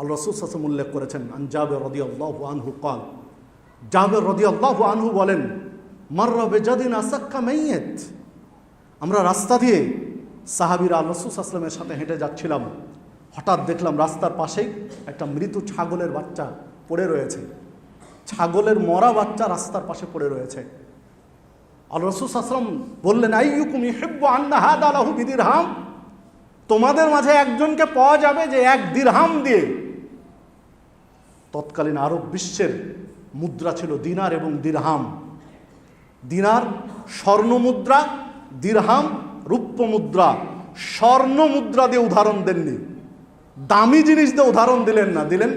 আল রসুল সাসম উল্লেখ করেছেন আনজাবে রদি আল্লাহ আনহু কল। জাবে রদি আল্লাহ আনহু বলেন, মার্রা বেজাদিন আসাক্কা মেয়েত আমরা রাস্তা দিয়ে সাহাবিরা আল রসুল আসলামের সাথে হেঁটে যাচ্ছিলাম। হঠাৎ দেখলাম রাস্তার পাশেই একটা মৃত ছাগলের বাচ্চা পড়ে রয়েছে। ছাগলের মরা বাচ্চা রাস্তার পাশে পড়ে রয়েছে। আল রসুল আসলাম বললেন, আইয়ুকুম ইহিব্বু আন্না হাদা লাহু বিদিরহাম? তোমাদের মাঝে একজনকে পাওয়া যাবে যে এক দিরহাম দিয়ে তৎকালীন আরব বিশ্বের মুদ্রা ছিল দিনার এবং দিরহাম। দিনার স্বর্ণ মুদ্রা, দিরহাম রূপ্য মুদ্রা। স্বর্ণ মুদ্রা দিয়ে উদাহরণ দেননি। দামি জিনিস দিয়ে উদাহরণ দিলেন না, দিলেন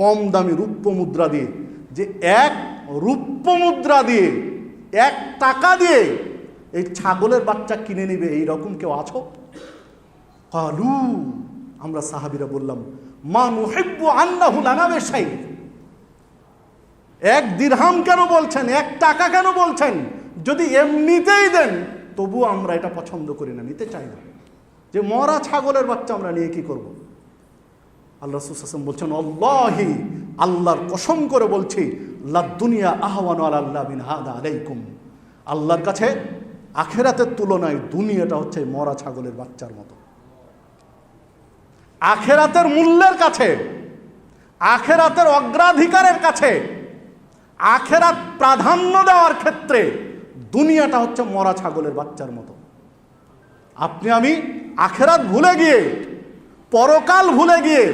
কম দামি রূপ্য মুদ্রা দিয়ে। যে এক রূপ্য মুদ্রা দিয়ে, এক টাকা দিয়ে এই ছাগলের বাচ্চা কিনে নিবে, এই রকম কেউ আছো? কালু, আমরা সাহাবিরা বললাম মা নুহিব্বু আন্নাহু লানা এক দিরহাম কেন বলছেন? এক টাকা কেন বলছেন? যদি এমনিতেই দেন, তবু আমরা এটা পছন্দ করি না, নিতে চাই না। যে মরা ছাগলের বাচ্চা আমরা নিয়ে কি করব? আল্লাহ সুসাসম বলছেন অল্লাহি আল্লাহর কসম করে বলছি দুনিয়া আহ্বান আল্লাহ বিন হাদা আলাইকুম। আল্লাহর কাছে আখেরাতের তুলনায় দুনিয়াটা হচ্ছে মরা ছাগলের বাচ্চার মতো। আখেরাতের মূল্যের কাছে, আখেরাতের অগ্রাধিকারের কাছে, আখেরাত প্রাধান্য দেওয়ার ক্ষেত্রে দুনিয়াটা হচ্ছে মরা ছাগলের বাচ্চার মতো। আপনি আমি আখেরাত ভুলে গিয়ে, পরকাল ভুলে গিয়ে,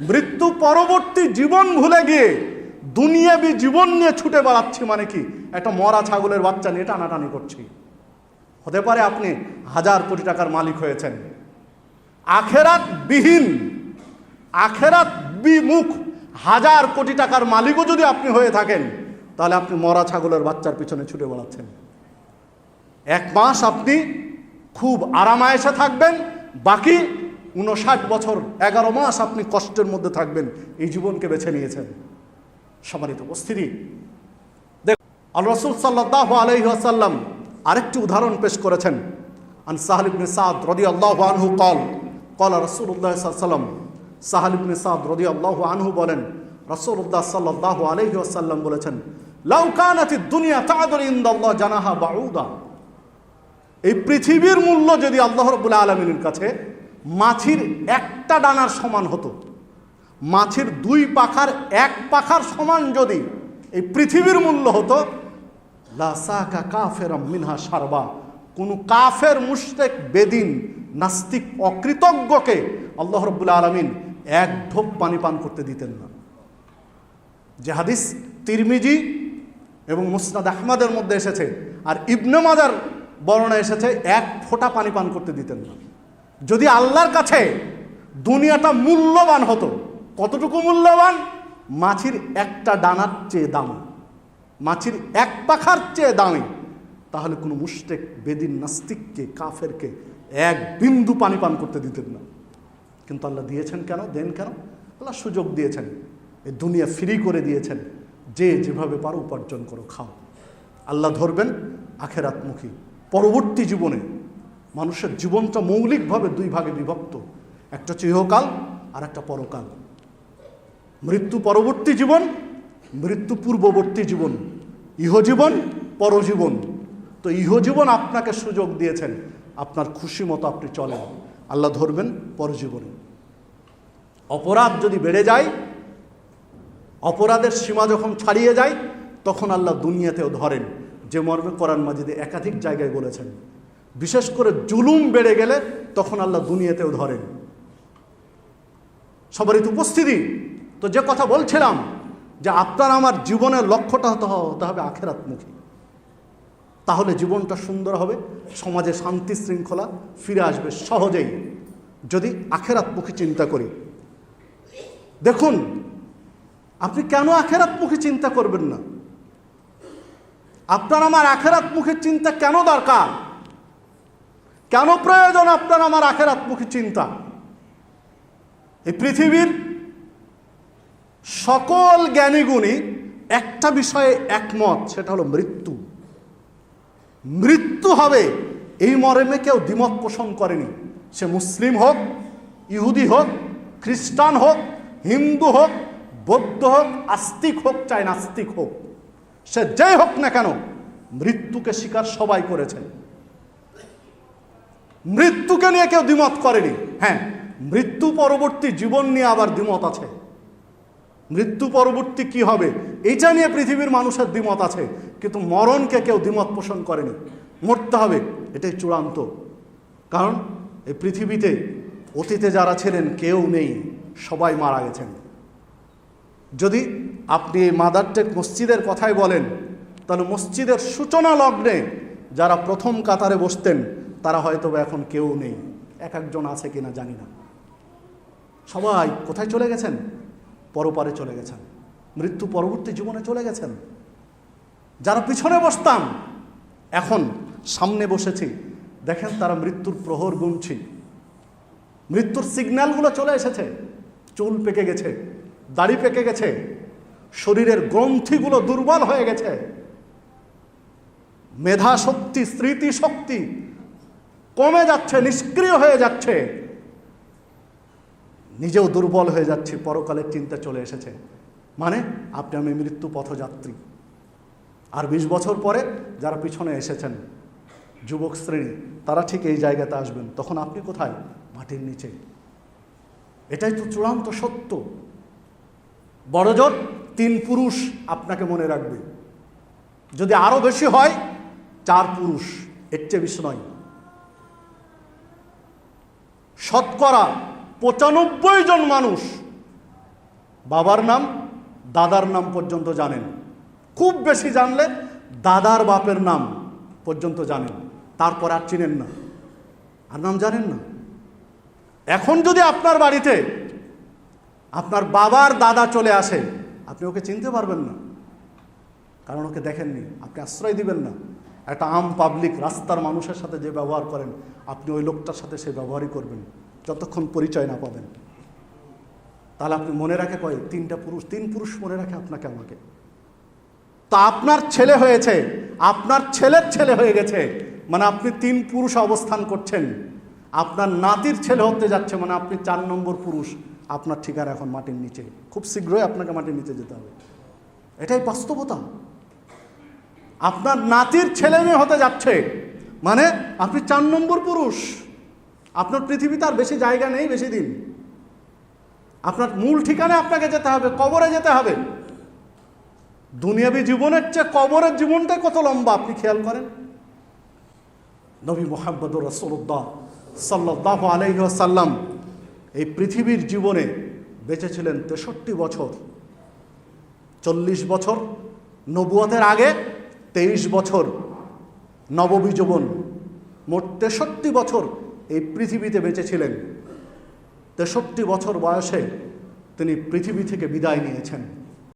মৃত্যু পরবর্তী জীবন ভুলে গিয়ে, দুনিয়াবি জীবন নিয়ে ছুটে বেড়াচ্ছি মানে কি? একটা মরা ছাগলের বাচ্চা নিয়ে টানাটানি করছি। হতে পারে আপনি হাজার কোটি টাকার মালিক হয়েছেন। আখেরাত বিহীন আখেরাত বিমুখ হাজার কোটি টাকার মালিকও যদি আপনি হয়ে থাকেন, তাহলে আপনি মরা ছাগলের বাচ্চার পিছনে ছুটে বেড়াচ্ছেন। এক মাস আপনি খুব আরামায়েসে থাকবেন, বাকি উনষাট বছর, এগারো মাস আপনি কষ্টের মধ্যে থাকবেন, এই জীবনকে বেছে নিয়েছেন। সমানিত উপস্থিতি, দেখ আল রসুল সাল্লাহ আলহিহাসাল্লাম আরেকটি উদাহরণ পেশ করেছেন। আন সাহাল ইবনে সাদ রদি আল্লাহ আনহু কল কল রসুল্লাহ সাল্লাম সাহাল ইবনে সাদ রদি আল্লাহ আনহু বলেন রসুল্লাহ সাল্লাহ আলহি বলেছেন লাউকানাতি দুনিয়া তাদর ইন্দাল্লাহ জানাহা বাউদা এই পৃথিবীর মূল্য যদি আল্লাহ রবুল্লা আলমিনের কাছে মাছির একটা ডানার সমান হতো, মাছির দুই পাখার এক পাখার সমান যদি এই পৃথিবীর মূল্য হতো লাসাকা কাফের মিনহা সারবা কোনো কাফের মুশরেক বেদিন নাস্তিক অকৃতজ্ঞকে আল্লাহ রব্বুল্লা আলমিন এক ঢোক পানি পান করতে দিতেন না। যে হাদিস তিরমিজি এবং মুসনাদ আহমদের মধ্যে এসেছে আর ইবনে মাজার বর্ণনা এসেছে, এক ফোঁটা পানি পান করতে দিতেন না। যদি আল্লাহর কাছে দুনিয়াটা মূল্যবান হতো, কতটুকু মূল্যবান? মাছির একটা ডানার চেয়ে দামি। মাছির এক পাখার চেয়ে দামি। তাহলে কোনো মুষ্টেক বেদিন, নাস্তিককে, কাফেরকে এক বিন্দু পানি পান করতে দিতেন না। কিন্তু আল্লাহ দিয়েছেন কেন? দেন কেন? আল্লাহ সুযোগ দিয়েছেন। এই দুনিয়া ফ্রি করে দিয়েছেন। যে যেভাবে পারো উপার্জন করো, খাও। আল্লাহ ধরবেন আখেরাতমুখী। পরবর্তী জীবনে মানুষের জীবনটা মৌলিকভাবে দুই ভাগে বিভক্ত। একটা হচ্ছে ইহকাল আর একটা পরকাল। মৃত্যু পরবর্তী জীবন, মৃত্যু পূর্ববর্তী জীবন। ইহজীবন, পরজীবন। তো ইহজীবন আপনাকে সুযোগ দিয়েছেন। আপনার খুশি মতো আপনি চলেন। আল্লাহ ধরবেন পরজীবনে অপরাধ যদি বেড়ে যায়, অপরাধের সীমা যখন ছাড়িয়ে যায়, তখন আল্লাহ দুনিয়াতেও ধরেন। যে মর্মে কোরআন মাজিদে একাধিক জায়গায় বলেছেন। বিশেষ করে জুলুম বেড়ে গেলে তখন আল্লাহ দুনিয়াতেও ধরেন। সবারই তো উপস্থিতি। তো যে কথা বলছিলাম, যে আপনার আমার জীবনের লক্ষ্যটা হতে হবে আখেরাতমুখী। তাহলে জীবনটা সুন্দর হবে, সমাজে শান্তি শৃঙ্খলা ফিরে আসবে সহজেই। যদি আখেরাতমুখী চিন্তা করি। দেখুন, আপনি কেন আখেরাতমুখী চিন্তা করবেন না? আপনার আমার আখেরাতমুখী চিন্তা কেন দরকার? কেন প্রয়োজন আপনার আমার আখেরাতমুখী চিন্তা? এই পৃথিবীর সকল জ্ঞানীগুণী একটা বিষয়ে একমত, সেটা হলো মৃত্যু। মৃত্যু হবে। এই মর্মে কেউ দ্বিমত পোষণ করেনি। সে মুসলিম হোক, ইহুদি হোক, খ্রিস্টান হোক, হিন্দু হোক, বৌদ্ধ হোক, আস্তিক হোক চাই নাস্তিক হোক। সে যাই হোক না কেন, মৃত্যুকে স্বীকার সবাই করেছেন মৃত্যুকে নিয়ে কেউ দ্বিমত করেনি। হ্যাঁ মৃত্যু পরবর্তী জীবন নিয়ে আবার দ্বিমত আছে। মৃত্যু পরবর্তী কি হবে? এইটা নিয়ে পৃথিবীর মানুষের দ্বিমত আছে। কিন্তু মরণকে কেউ দ্বিমত পোষণ করেনি। মরতে হবে, এটাই চূড়ান্ত। কারণ এই পৃথিবীতে অতীতে যারা ছিলেন, কেউ নেই, সবাই মারা গেছেন। যদি আপনি এই মাদারটেক মসজিদের কথাই বলেন, তাহলে মসজিদের সূচনা লগ্নে যারা প্রথম কাতারে বসতেন, তারা হয়তো এখন কেউ নেই। এক একজন আছে কিনা জানি না। সবাই কোথায় চলে গেছেন? পরপারে চলে গেছেন। মৃত্যু পরবর্তী জীবনে চলে গেছেন। যারা পিছনে বসতাম, এখন সামনে বসেছি। দেখেন তারা মৃত্যুর প্রহর গুনছি। মৃত্যুর সিগন্যালগুলো চলে এসেছে। চুল পেকে গেছে, দাড়ি পেকে গেছে, শরীরের গ্রন্থিগুলো দুর্বল হয়ে গেছে। মেধা শক্তি স্মৃতি শক্তি কমে যাচ্ছে, নিষ্ক্রিয় হয়ে যাচ্ছে। নিজেও দুর্বল হয়ে যাচ্ছে পরকালের চিন্তা চলে এসেছে। মানে আপনি আমি মৃত্যু পথযাত্রী। আর বিশ বছর পরে যারা পিছনে এসেছেন, যুবক শ্রেণি, তারা ঠিক এই জায়গাতে আসবেন। তখন আপনি কোথায়? মাটির নিচে। এটাই তো চূড়ান্ত সত্য। বড়জোর তিন পুরুষ আপনাকে মনে রাখবে। যদি আরও বেশি হয়, চার পুরুষ, এর চেয়ে বেশি নয়। শতকরা পঁচানব্বই জন মানুষ বাবার নাম, দাদার নাম পর্যন্ত জানেন। খুব বেশি জানলে দাদার বাপের নাম পর্যন্ত জানেন। তারপর আর চিনেন না। আর নাম জানেন না। এখন যদি আপনার বাড়িতে আপনার বাবার দাদা চলে আসে, আপনি ওকে চিনতে পারবেন না। কারণ ওকে দেখেননি। আপনি আশ্রয় দিবেন না। একটা আম পাবলিক রাস্তার মানুষের সাথে যে ব্যবহার করেন, আপনি ওই লোকটার সাথে সে ব্যবহারই করবেন। যতক্ষণ পরিচয় না পাবেন। তাহলে আপনি মনে রাখে কয়, তিনটা পুরুষ, তিন পুরুষ মনে রাখে আপনাকে আমাকে। তা আপনার ছেলে হয়েছে, আপনার ছেলের ছেলে হয়ে গেছে মানে আপনি তিন পুরুষ অবস্থান করছেন। আপনার নাতির ছেলে হতে যাচ্ছে মানে আপনি চার নম্বর পুরুষ। আপনার ঠিকানা এখন মাটির নিচে। খুব শীঘ্রই আপনাকে মাটির নিচে যেতে হবে। এটাই বাস্তবতা। আপনার নাতির ছেলে মেয়ে হতে যাচ্ছে মানে আপনি চার নম্বর পুরুষ। আপনার পৃথিবীতে আর বেশি জায়গা নেই, বেশি দিন। আপনার মূল ঠিকানে আপনাকে যেতে হবে, কবরে যেতে হবে। দুনিয়াবী জীবনের চেয়ে কবরের জীবনটাই কত লম্বা, আপনি খেয়াল করেন? নবী মোহাম্মদুর রসুল্লাহ সাল্লাহ আলহ্লাম এই পৃথিবীর জীবনে বেঁচেছিলেন তেষট্টি বছর। চল্লিশ বছর নবুয়তের আগে, তেইশ বছর নববী জীবন মোট তেষট্টি বছর এই পৃথিবীতে বেঁচেছিলেন তেষট্টি বছর বয়সে তিনি পৃথিবী থেকে বিদায় নিয়েছেন।